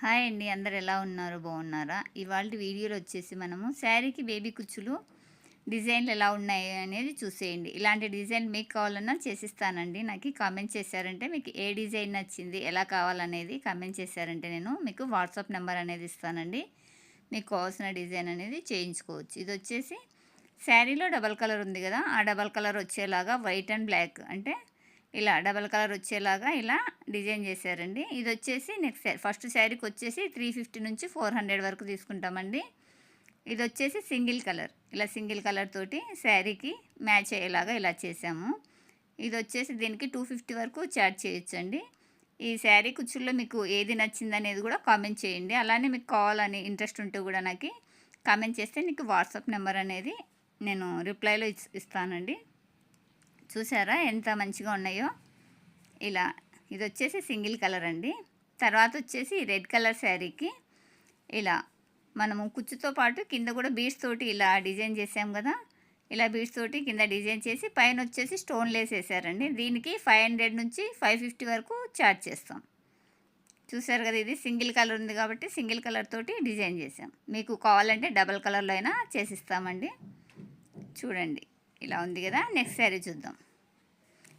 Hi అండి అందరు ఎలా ఉన్నారు? బాగున్నారా? ఇవాళ వీడియోలో వచ్చేసి మనము శారీకి బేబీ కుచ్చులు డిజైన్లు ఎలా ఉన్నాయి అనేది చూసేయండి. ఇలాంటి డిజైన్ మీకు కావాలన్నా చేసిస్తానండి. నాకు కామెంట్ చేశారంటే మీకు ఏ డిజైన్ నచ్చింది ఎలా కావాలనేది కామెంట్ చేశారంటే నేను మీకు వాట్సాప్ నెంబర్ అనేది ఇస్తానండి. మీకు కావాల్సిన డిజైన్ అనేది చేయించుకోవచ్చు. ఇది వచ్చేసి శారీలో డబల్ కలర్ ఉంది కదా ఆ డబల్ కలర్ వచ్చేలాగా వైట్ అండ్ బ్లాక్ అంటే ఇలా డబల్ కలర్ వచ్చేలాగా ఇలా డిజైన్ చేశారండి. ఇది వచ్చేసి నెక్స్ట్ ఫస్ట్ శారీకి వచ్చేసి త్రీ ఫిఫ్టీ నుంచి ఫోర్ హండ్రెడ్ వరకు తీసుకుంటామండి. ఇది వచ్చేసి సింగిల్ కలర్. ఇలా సింగిల్ కలర్ తోటి శారీకి మ్యాచ్ అయ్యేలాగా ఇలా చేసాము ఇది వచ్చేసి దీనికి టూ ఫిఫ్టీ వరకు చార్జ్ చేయొచ్చండి. ఈ శారీ కుచ్చుల్లో మీకు ఏది నచ్చింది అనేది కూడా కామెంట్ చేయండి. అలానే మీకు కావాలని ఇంట్రెస్ట్ ఉంటే కూడా నాకు కామెంట్ చేస్తే నీకు వాట్సాప్ నెంబర్ అనేది నేను రిప్లైలో ఇస్తానండి. చూసారా ఎంత మంచిగా ఉన్నాయో? ఇలా ఇది వచ్చేసి సింగిల్ కలర్ అండి. తర్వాత వచ్చేసి రెడ్ కలర్ శారీకి ఇలా మనము కుచ్చుతో పాటు కింద కూడా బీడ్స్ తోటి ఇలా డిజైన్ చేసాం కదా? ఇలా బీడ్స్ తోటి కింద డిజైన్ చేసి పైన వచ్చేసి స్టోన్ లేస్ వేసారండి. దీనికి ఫైవ్ హండ్రెడ్ నుంచి ఫైవ్ ఫిఫ్టీ వరకు ఛార్జ్ చేస్తాం. చూసారు కదా ఇది సింగిల్ కలర్ ఉంది కాబట్టి సింగిల్ కలర్ తోటి డిజైన్ చేసాం. మీకు కావాలంటే డబల్ కలర్లో అయినా చేసిస్తామండి చూడండి. ఇలా ఉంది కదా నెక్స్ట్ శారీ చూద్దాం.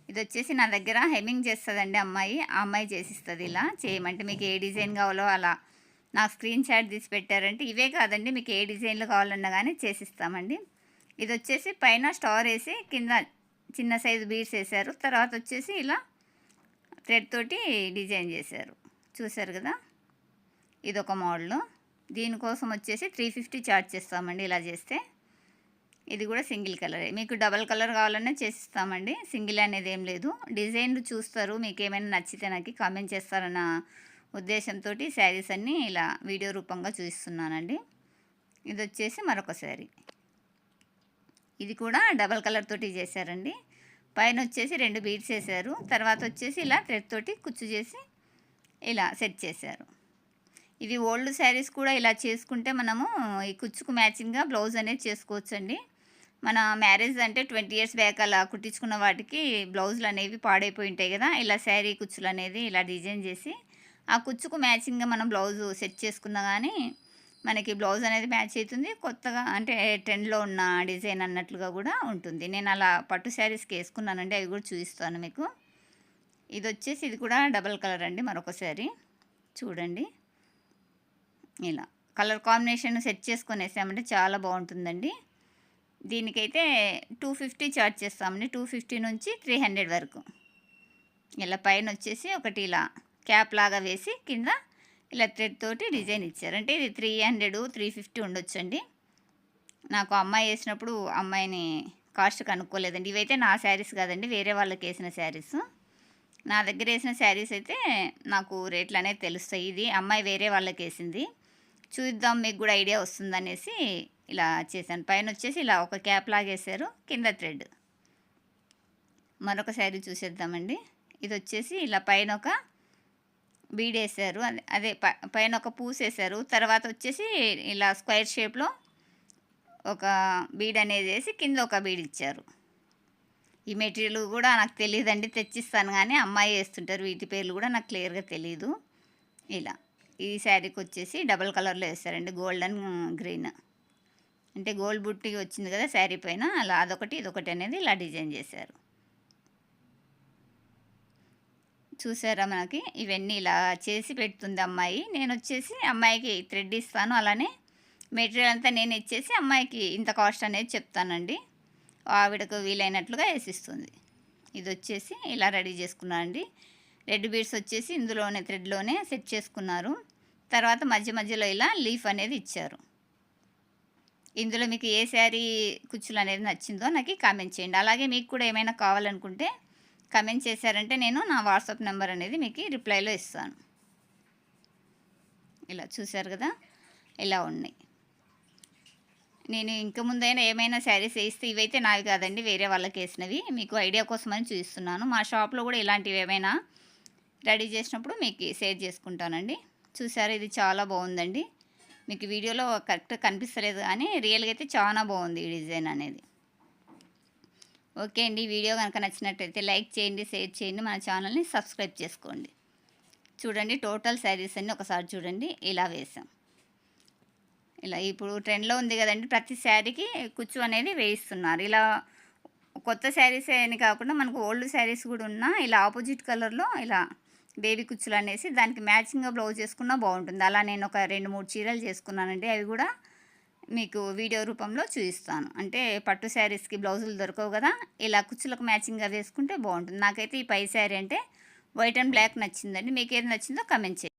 ఇది వచ్చేసి నా దగ్గర హెమింగ్ చేస్తుందండి అమ్మాయి. ఆ అమ్మాయి చేసిస్తుంది ఇలా చేయమంటే మీకు ఏ డిజైన్ కావాలో అలా. నా స్క్రీన్ షాట్ తీసి పెట్టారంటే ఇవే కాదండి మీకు ఏ డిజైన్లు కావాలన్నా కానీ చేసిస్తామండి. ఇది వచ్చేసి పైన స్టార్ వేసి కింద చిన్న సైజు బీడ్స్ వేసారు తర్వాత వచ్చేసి ఇలా థ్రెడ్ తోటి డిజైన్ చేశారు. చూశారు కదా? ఇది ఒక మోడల్. దీనికోసం వచ్చేసి త్రీ ఫిఫ్టీ చార్జ్ చేస్తామండి ఇలా చేస్తే. ఇది కూడా సింగిల్ కలరే. మీకు డబల్ కలర్ కావాలన్నా చేసిస్తామండి. సింగిల్ అనేది ఏం లేదు. డిజైన్లు చూస్తారు. మీకు ఏమైనా నచ్చితే నాకు కామెంట్ చేస్తారన్న ఉద్దేశంతో శారీస్ అన్నీ ఇలా వీడియో రూపంగా చూపిస్తున్నానండి. ఇది వచ్చేసి మరొక శారీ. ఇది కూడా డబల్ కలర్ తోటి చేశారండి. పైన వచ్చేసి రెండు బీడ్స్ వేసారు తర్వాత వచ్చేసి ఇలా థ్రెడ్ తోటి కుచ్చు చేసి ఇలా సెట్ చేశారు. ఇవి ఓల్డ్ శారీస్ కూడా ఇలా చేసుకుంటే మనము ఈ కుచ్చుకు మ్యాచింగ్గా బ్లౌజ్ అనేది చేసుకోవచ్చండి. మన మ్యారేజ్ అంటే ట్వంటీ ఇయర్స్ బ్యాక్ అలా కుట్టించుకున్న వాటికి బ్లౌజులు అనేవి పాడైపోయి ఉంటాయి కదా. ఇలా శారీ కుచ్చులు అనేది ఇలా డిజైన్ చేసి ఆ కుచ్చుకు మ్యాచింగ్గా మనం బ్లౌజ్ సెట్ చేసుకున్నా కానీ మనకి బ్లౌజ్ అనేది మ్యాచ్ అవుతుంది కొత్తగా అంటే ట్రెండ్లో ఉన్న డిజైన్ అన్నట్లుగా కూడా ఉంటుంది. నేను అలా పట్టు శారీస్కి వేసుకున్నానండి. అవి కూడా చూపిస్తాను మీకు. ఇది వచ్చేసి ఇది కూడా డబల్ కలర్ అండి మరొక శారీ. చూడండి. ఇలా కలర్ కాంబినేషన్ సెట్ చేసుకొని వేసామంటే చాలా బాగుంటుందండి. దీనికైతే టూ ఫిఫ్టీ చార్జ్ చేస్తామండి టూ ఫిఫ్టీ నుంచి త్రీ హండ్రెడ్ వరకు. ఇలా పైన వచ్చేసి ఒకటి ఇలా క్యాప్ లాగా వేసి కింద ఇలా థ్రెడ్ తోటి డిజైన్ ఇచ్చారు. అంటే ఇది త్రీ హండ్రెడ్ త్రీ ఫిఫ్టీ ఉండొచ్చండి. నాకు అమ్మాయి వేసినప్పుడు అమ్మాయిని కాస్ట్ కనుక్కోలేదండి. ఇవైతే నా శారీస్ కాదండి వేరే వాళ్ళకి వేసిన శారీస్. నా దగ్గర వేసిన శారీస్ అయితే నాకు రేట్లు అనేది తెలుస్తాయి. ఇది అమ్మాయి వేరే వాళ్ళకి వేసింది. చూద్దాం మీకు కూడా ఐడియా వస్తుందనేసి ఇలా చేశాను. పైన వచ్చేసి ఇలా ఒక క్యాప్ లాగేసారు కింద థ్రెడ్. మరొక శారీ చూసేద్దామండి. ఇది వచ్చేసి ఇలా పైన ఒక బీడ్ వేసారు అదే అదే పైన ఒక పూస్ వేసారు తర్వాత వచ్చేసి ఇలా స్క్వైర్ షేప్లో ఒక బీడ్ అనేది వేసి కింద ఒక బీడ్ ఇచ్చారు ఈ మెటీరియల్ కూడా నాకు తెలియదండి తెచ్చిస్తాను కానీ అమ్మాయి వేస్తుంటారు వీటి పేర్లు కూడా నాకు క్లియర్గా తెలియదు ఇలా. ఈ శారీకి వచ్చేసి డబల్ కలర్లో వేస్తారండి గోల్డెన్ గ్రీన్. అంటే గోల్డ్ బుట్టి వచ్చింది కదా శారీ పైన అలా అదొకటి ఇదొకటి అనేది ఇలా డిజైన్ చేశారు. చూసారా మనకి? ఇవన్నీ ఇలా చేసి పెడుతుంది అమ్మాయి. నేను వచ్చేసి అమ్మాయికి థ్రెడ్ ఇస్తాను. అలానే మెటీరియల్ అంతా నేను ఇచ్చేసి అమ్మాయికి ఇంత కాస్ట్ అనేది చెప్తానండి. ఆవిడకు వీలైనట్లుగా వేసిస్తుంది. ఇది వచ్చేసి ఇలా రెడీ చేసుకున్నానండి రెడ్ బీడ్స్ వచ్చేసి ఇందులోనే థ్రెడ్లోనే సెట్ చేసుకున్నారు. తర్వాత మధ్య మధ్యలో ఇలా లీఫ్ అనేది ఇచ్చారు. ఇందులో మీకు ఏ శారీ కుచ్చులు అనేది నచ్చిందో నాకు కామెంట్ చేయండి. అలాగే మీకు కూడా ఏమైనా కావాలనుకుంటే కమెంట్ చేశారంటే నేను నా వాట్సాప్ నెంబర్ అనేది మీకు రిప్లైలో ఇస్తాను. ఇలా చూశారు కదా? ఇలా ఉన్నాయి. నేను ఇంక ముందైనా ఏమైనా శారీస్ వేస్తే ఇవైతే నావి కాదండి వేరే వాళ్ళకి వేసినవి. మీకు ఐడియా కోసమని చూపిస్తున్నాను మా షాప్లో కూడా ఇలాంటివి ఏమైనా రెడీ చేసినప్పుడు మీకు షేర్ చేసుకుంటానండి. చూసారు ఇది చాలా బాగుందండి. మీకు వీడియోలో కరెక్ట్ కనిపిస్తలేదు కానీ రియల్గా అయితే చాలా బాగుంది ఈ డిజైన్ అనేది. ఓకే అండి వీడియో కనుక నచ్చినట్టయితే లైక్ చేయండి షేర్ చేయండి మన ఛానల్ని సబ్స్క్రైబ్ చేసుకోండి. చూడండి టోటల్ శారీస్ అన్నీ ఒకసారి చూడండి ఇలా వేసాం. ఇలా ఇప్పుడు ట్రెండ్లో ఉంది కదండి ప్రతి శారీకి కుచ్చు అనేది వేయిస్తున్నారు. ఇలా కొత్త శారీస్ అని కాకుండా మనకు ఓల్డ్ శారీస్ కూడా ఉన్నా ఇలా ఆపోజిట్ కలర్లో ఇలా బేబీ కుచ్చులు అనేసి దానికి మ్యాచింగ్గా బ్లౌజ్ చేసుకున్నా బాగుంటుంది. అలా నేను ఒక రెండు మూడు చీరలు చేసుకున్నానండి. అవి కూడా మీకు వీడియో రూపంలో చూపిస్తాను. అంటే పట్టు శారీస్కి బ్లౌజులు దొరకవు కదా ఇలా కుచ్చులకు మ్యాచింగ్గా వేసుకుంటే బాగుంటుంది. నాకైతే ఈ పై శారీ అంటే వైట్ అండ్ బ్లాక్ నచ్చిందండి. మీకు ఏది నచ్చిందో కమెంట్ చేయండి.